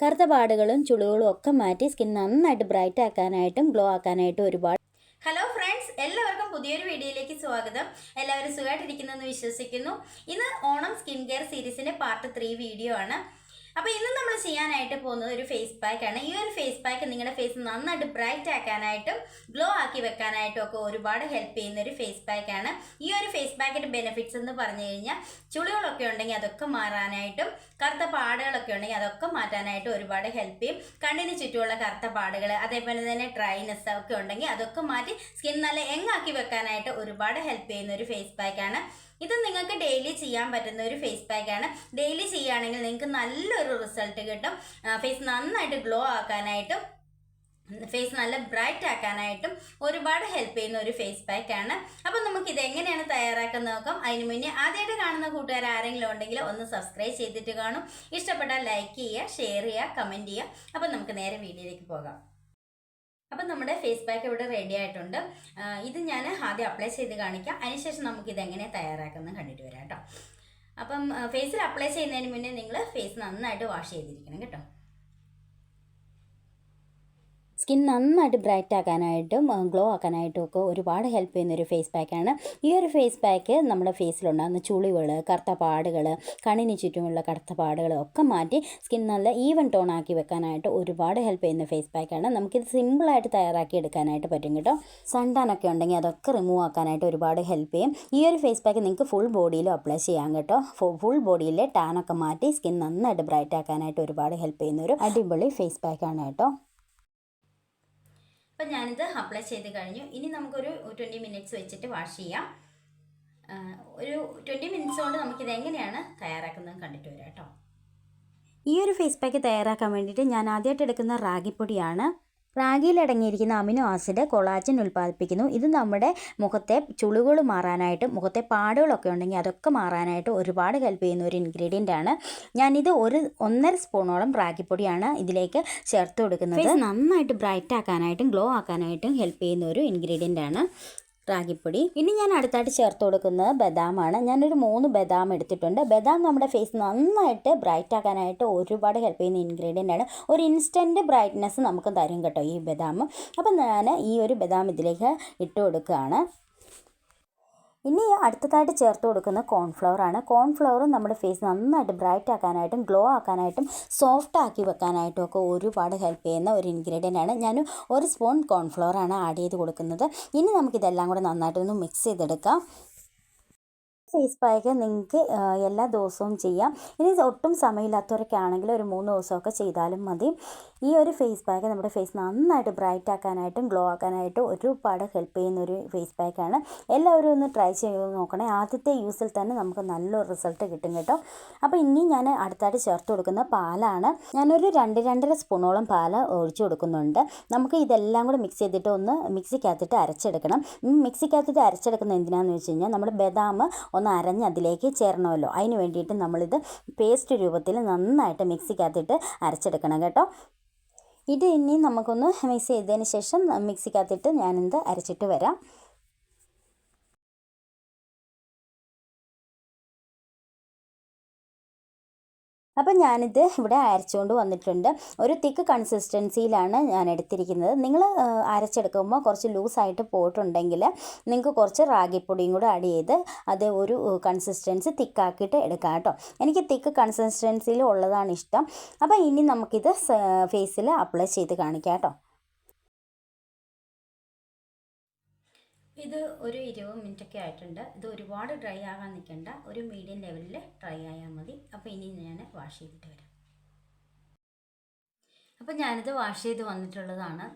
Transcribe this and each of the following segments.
കറുത്ത പാടുകളും ചുളുകളും ഒക്കെ മാറ്റി സ്കിൻ നന്നായിട്ട് ബ്രൈറ്റ് ആക്കാനായിട്ടും ഗ്ലോ ആക്കാനായിട്ടും ഒരുപാട് ഹലോ ഫ്രണ്ട്സ് എല്ലാവർക്കും പുതിയൊരു വീഡിയോയിലേക്ക് സ്വാഗതം. എല്ലാവരും സുഖമായിട്ടിരിക്കുന്നെന്ന് വിശ്വസിക്കുന്നു. ഇന്ന് ഓണം സ്കിൻ കെയർ സീരീസിന്റെ പാർട്ട് ത്രീ വീഡിയോ ആണ്. അപ്പോൾ ഇന്ന് നമ്മൾ ചെയ്യാനായിട്ട് പോകുന്നത് ഒരു ഫേസ് പാക്ക് ആണ്. ഈ ഒരു ഫേസ് പാക്ക് നിങ്ങളുടെ ഫേസ് നന്നായിട്ട് ബ്രൈറ്റ് ആക്കാനായിട്ടും ഗ്ലോ ആക്കി വെക്കാനായിട്ടും ഒക്കെ ഒരുപാട് ഹെൽപ്പ് ചെയ്യുന്ന ഒരു ഫേസ് പാക്ക് ആണ്. ഈ ഒരു ഫേസ് പാക്കിന്റെ ബെനിഫിറ്റ്സ് എന്ന് പറഞ്ഞു കഴിഞ്ഞാൽ ചുളികളൊക്കെ ഉണ്ടെങ്കിൽ അതൊക്കെ മാറാനായിട്ടും കറുത്ത പാടുകളൊക്കെ ഉണ്ടെങ്കിൽ അതൊക്കെ മാറ്റാനായിട്ട് ഒരുപാട് ഹെൽപ്പ് ചെയ്യും. കണ്ണിന് ചുറ്റുമുള്ള കറുത്ത പാടുകൾ അതേപോലെ തന്നെ ഡ്രൈനെസ് ഒക്കെ ഉണ്ടെങ്കിൽ അതൊക്കെ മാറ്റി സ്കിൻ നല്ല എങ്ങാക്കി വെക്കാനായിട്ട് ഒരുപാട് ഹെൽപ്പ് ചെയ്യുന്ന ഒരു ഫേസ് പാക്കാണ് ഇത് നിങ്ങൾക്ക് ഡെയിലി ചെയ്യാൻ പറ്റുന്ന ഒരു ഫേസ് പാക്ക് ആണ്. ഡെയിലി ചെയ്യുകയാണെങ്കിൽ നിങ്ങൾക്ക് നല്ലൊരു റിസൾട്ട് കിട്ടും. ഫേസ് നന്നായിട്ട് ഗ്ലോ ആക്കാനായിട്ടും ഫേസ് നല്ല ബ്രൈറ്റ് ആക്കാനായിട്ടും ഒരുപാട് ഹെൽപ്പ് ചെയ്യുന്ന ഒരു ഫേസ് പാക്ക് ആണ്. അപ്പം നമുക്ക് ഇത് എങ്ങനെയാണ് തയ്യാറാക്കുന്നത് നോക്കാം. അതിന് മുന്നേ ആദ്യമായിട്ട് കാണുന്ന കൂട്ടുകാർ ആരെങ്കിലും ഉണ്ടെങ്കിൽ ഒന്ന് സബ്സ്ക്രൈബ് ചെയ്തിട്ട് കാണും. ഇഷ്ടപ്പെട്ടാൽ ലൈക്ക് ചെയ്യുക ഷെയർ ചെയ്യുക കമന്റ് ചെയ്യുക. അപ്പം നമുക്ക് നേരെ വീഡിയോയിലേക്ക് പോകാം. അപ്പം നമ്മുടെ ഫേസ് പാക്ക് ഇവിടെ റെഡി ആയിട്ടുണ്ട്. ഇത് ഞാൻ ആദ്യം അപ്ലൈ ചെയ്ത് കാണിക്കാം. അതിനുശേഷം നമുക്ക് ഇത് എങ്ങനെ തയ്യാറാക്കുന്നത് കണ്ടിട്ട് വരാം കേട്ടോ. അപ്പം ഫേസിൽ അപ്ലൈ ചെയ്യുന്നതിന് മുന്നേ നിങ്ങൾ ഫേസ് നന്നായിട്ട് വാഷ് ചെയ്തിരിക്കണം കേട്ടോ. സ്കിൻ നന്നായിട്ട് ബ്രൈറ്റ് ആക്കാനായിട്ടും ഗ്ലോ ആക്കാനായിട്ടും ഒക്കെ ഒരുപാട് ഹെൽപ്പ് ചെയ്യുന്ന ഒരു ഫേസ് പാക്കാണ്. ഈ ഒരു ഫേസ് പാക്ക് നമ്മുടെ ഫേസിലുണ്ടാകുന്ന ചുളിവുകൾ കറുത്ത പാടുകൾ കണ്ണിന് ചുറ്റുമുള്ള കറുത്ത പാടുകൾ ഒക്കെ മാറ്റി സ്കിൻ നല്ല ഈവൻ ടോൺ ആക്കി വെക്കാനായിട്ട് ഒരുപാട് ഹെൽപ്പ് ചെയ്യുന്ന ഫേസ് പാക്കാണ്. നമുക്കിത് സിമ്പിളായിട്ട് തയ്യാറാക്കി എടുക്കാനായിട്ട് പറ്റും കേട്ടോ. സൺടാൻ ഒക്കെ ഉണ്ടെങ്കിൽ അതൊക്കെ റിമൂവ് ആക്കാനായിട്ട് ഒരുപാട് ഹെൽപ്പ് ചെയ്യും. ഈ ഒരു ഫേസ് പാക്ക് നിങ്ങൾക്ക് ഫുൾ ബോഡിയിലും അപ്ലൈ ചെയ്യാം കേട്ടോ. ഫുൾ ബോഡിയിലെ ടാനൊക്കെ മാറ്റി സ്കിൻ നന്നായിട്ട് ബ്രൈറ്റ് ആക്കാനായിട്ട് ഒരുപാട് ഹെൽപ്പ് ചെയ്യുന്ന ഒരു അടിപൊളി ഫേസ് പാക്കാണ് കേട്ടോ. അപ്പം ഞാനിത് അപ്ലൈ ചെയ്ത് കഴിഞ്ഞു. ഇനി നമുക്കൊരു ട്വന്റി മിനിറ്റ്സ് വെച്ചിട്ട് വാഷ് ചെയ്യാം. ഒരു ട്വന്റി മിനിറ്റ്സ് കൊണ്ട് നമുക്കിത് എങ്ങനെയാണ് തയ്യാറാക്കുന്നത് കണ്ടിട്ട് വരാം കേട്ടോ. ഈ ഒരു ഫേസ് പാക്ക് തയ്യാറാക്കാൻ വേണ്ടിയിട്ട് ഞാൻ ആദ്യമായിട്ട് എടുക്കുന്ന റാഗിപ്പൊടിയാണ്. റാഗിയിൽ അടങ്ങിയിരിക്കുന്ന അമിനോ ആസിഡ് കൊളാജൻ ഉൽപ്പാദിപ്പിക്കുന്നു. ഇത് നമ്മുടെ മുഖത്തെ ചുളികൾ മാറാനായിട്ട് മുഖത്തെ പാടുകളൊക്കെ ഉണ്ടെങ്കിൽ അതൊക്കെ മാറാനായിട്ട് ഒരുപാട് ഹെൽപ്പ് ചെയ്യുന്ന ഒരു ഇൻഗ്രീഡിയന്റ് ആണ്. ഞാനിത് ഒരു ഒന്നര സ്പൂണോളം റാഗിപ്പൊടിയാണ് ഇതിലേക്ക് ചേർത്ത് കൊടുക്കുന്നത്. നന്നായിട്ട് ബ്രൈറ്റ് ആക്കാനായിട്ടും ഗ്ലോ ആക്കാനായിട്ടും ഹെൽപ്പ് ചെയ്യുന്ന ഒരു ഇൻഗ്രീഡിയന്റ് ആണ്. റാഗിപ്പൊടി. ഇനി ഞാൻ അടുത്തായിട്ട് ചേർത്ത് കൊടുക്കുന്നത് ബദാമാണ്. ഞാനൊരു മൂന്ന് ബദാം എടുത്തിട്ടുണ്ട്. ബദാം നമ്മുടെ ഫേസ് നന്നായിട്ട് ബ്രൈറ്റ് ആക്കാനായിട്ട് ഒരുപാട് ഹെൽപ്പ് ചെയ്യുന്ന ഇൻഗ്രീഡിയന്റ് ആണ്. ഒരു ഇൻസ്റ്റന്റ് ബ്രൈറ്റ്നെസ് നമുക്ക് തരും കേട്ടോ ഈ ബദാം. അപ്പം ഞാൻ ഈ ഒരു ബദാം ഇതിലേക്ക് ഇട്ട് കൊടുക്കുകയാണ്. ഇനി അടുത്തതായിട്ട് ചേർത്ത് കൊടുക്കുന്ന കോൺഫ്ലവർ ആണ്. കോൺഫ്ലവർ നമ്മുടെ ഫേസ് നന്നായിട്ട് ബ്രൈറ്റ് ആക്കാനായിട്ടും ഗ്ലോ ആക്കാനായിട്ടും സോഫ്റ്റ് ആക്കി വെക്കാനായിട്ടും ഒക്കെ ഒരുപാട് ഹെൽപ്പ് ചെയ്യുന്ന ഒരു ഇൻഗ്രീഡിയന്റ് ആണ്. ഞാൻ ഒരു സ്പൂൺ കോൺഫ്ലവർ ആണ് ആഡ് ചെയ്ത് കൊടുക്കുന്നത്. ഇനി നമുക്കിതെല്ലാം കൂടെ നന്നായിട്ടൊന്ന് മിക്സ് ചെയ്തെടുക്കാം. ഫേസ് പാക്ക് നിങ്ങൾക്ക് എല്ലാ ദിവസവും ചെയ്യാം. ഇനി ഒട്ടും സമയമില്ലാത്തവരൊക്കെ ആണെങ്കിൽ ഒരു മൂന്ന് ദിവസമൊക്കെ ചെയ്താലും മതി. ഈ ഒരു ഫേസ് പാക്ക് നമ്മുടെ ഫേസ് നന്നായിട്ട് ബ്രൈറ്റ് ആക്കാനായിട്ടും ഗ്ലോ ആക്കാനായിട്ടും ഒരുപാട് ഹെൽപ്പ് ചെയ്യുന്ന ഒരു ഫേസ് പാക്കാണ് എല്ലാവരും ഒന്ന് ട്രൈ ചെയ്ത് നോക്കണേ. ആദ്യത്തെ യൂസിൽ തന്നെ നമുക്ക് നല്ലൊരു റിസൾട്ട് കിട്ടും കേട്ടോ. അപ്പോൾ ഇനി ഞാൻ അടുത്തായിട്ട് ചേർത്ത് കൊടുക്കുന്ന പാലാണ്. ഞാനൊരു രണ്ട് രണ്ടര സ്പൂണോളം പാൽ ഒഴിച്ചു കൊടുക്കുന്നുണ്ട്. നമുക്ക് ഇതെല്ലാം കൂടെ മിക്സ് ചെയ്തിട്ട് ഒന്ന് മിക്സിക്കകത്തിട്ട് അരച്ചെടുക്കണം. മിക്സിക്കകത്തിട്ട് അരച്ചെടുക്കുന്നത് എന്തിനാണെന്ന് വെച്ച് കഴിഞ്ഞാൽ നമ്മൾ ബദാം ഒന്ന് അരഞ്ഞ് അതിലേക്ക് ചേരണമല്ലോ അതിന് വേണ്ടിയിട്ട് നമ്മളിത് പേസ്റ്റ് രൂപത്തിൽ നന്നായിട്ട് മിക്സിക്കകത്തിട്ട് അരച്ചെടുക്കണം കേട്ടോ. ഇത് ഇനി നമുക്കൊന്ന് മിക്സ് ചെയ്തതിന് ശേഷം മിക്സിക്കകത്തിട്ട് ഞാനിത് അരച്ചിട്ട് വരാം. അപ്പം ഞാനിത് ഇവിടെ അരച്ചുകൊണ്ട് വന്നിട്ടുണ്ട്. ഒരു തിക്ക് കൺസിസ്റ്റൻസിയിലാണ് ഞാൻ എടുത്തിരിക്കുന്നത്. നിങ്ങൾ അരച്ചെടുക്കുമ്പോൾ കുറച്ച് ലൂസായിട്ട് പോയിട്ടുണ്ടെങ്കിൽ നിങ്ങൾക്ക് കുറച്ച് റാഗിപ്പൊടിയും കൂടെ ആഡ് ചെയ്ത് അത് ഒരു കൺസിസ്റ്റൻസി തിക്കാക്കിയിട്ട് എടുക്കാം കേട്ടോ. എനിക്ക് തിക്ക് കൺസിസ്റ്റൻസിയിൽ ഉള്ളതാണ് ഇഷ്ടം. അപ്പോൾ ഇനി നമുക്കിത് ഫേസിൽ അപ്ലൈ ചെയ്ത് കാണിക്കാം കേട്ടോ. ഇത് ഒരു ഇരുപത് മിനിറ്റ് ഒക്കെ ആയിട്ടുണ്ട്. ഇത് ഒരുപാട് ഡ്രൈ ആകാൻ നിൽക്കേണ്ട ഒരു മീഡിയം ലെവലിൽ ഡ്രൈ ആയാൽ മതി. അപ്പോൾ ഇനി ഞാൻ വാഷ് ചെയ്തിട്ട് വരാം. അപ്പോൾ ഞാനിത് വാഷ് ചെയ്ത് വന്നിട്ടുള്ളതാണ്.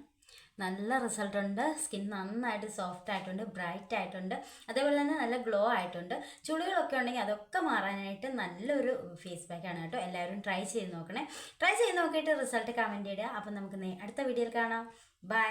നല്ല റിസൾട്ട് ഉണ്ട്. സ്കിൻ നന്നായിട്ട് സോഫ്റ്റ് ആയിട്ടുണ്ട് ബ്രൈറ്റ് ആയിട്ടുണ്ട്. അതേപോലെ തന്നെ നല്ല ഗ്ലോ ആയിട്ടുണ്ട്. ചുളികളൊക്കെ ഉണ്ടെങ്കിൽ അതൊക്കെ മാറാനായിട്ട് നല്ലൊരു ഫേസ് പാക്കാണ് കേട്ടോ. എല്ലാവരും ട്രൈ ചെയ്ത് നോക്കണേ. ട്രൈ ചെയ്ത് നോക്കിയിട്ട് റിസൾട്ട് കമന്റ് ചെയ്യുക അപ്പം നമുക്ക് അടുത്ത വീഡിയോയിൽ കാണാം. ബൈ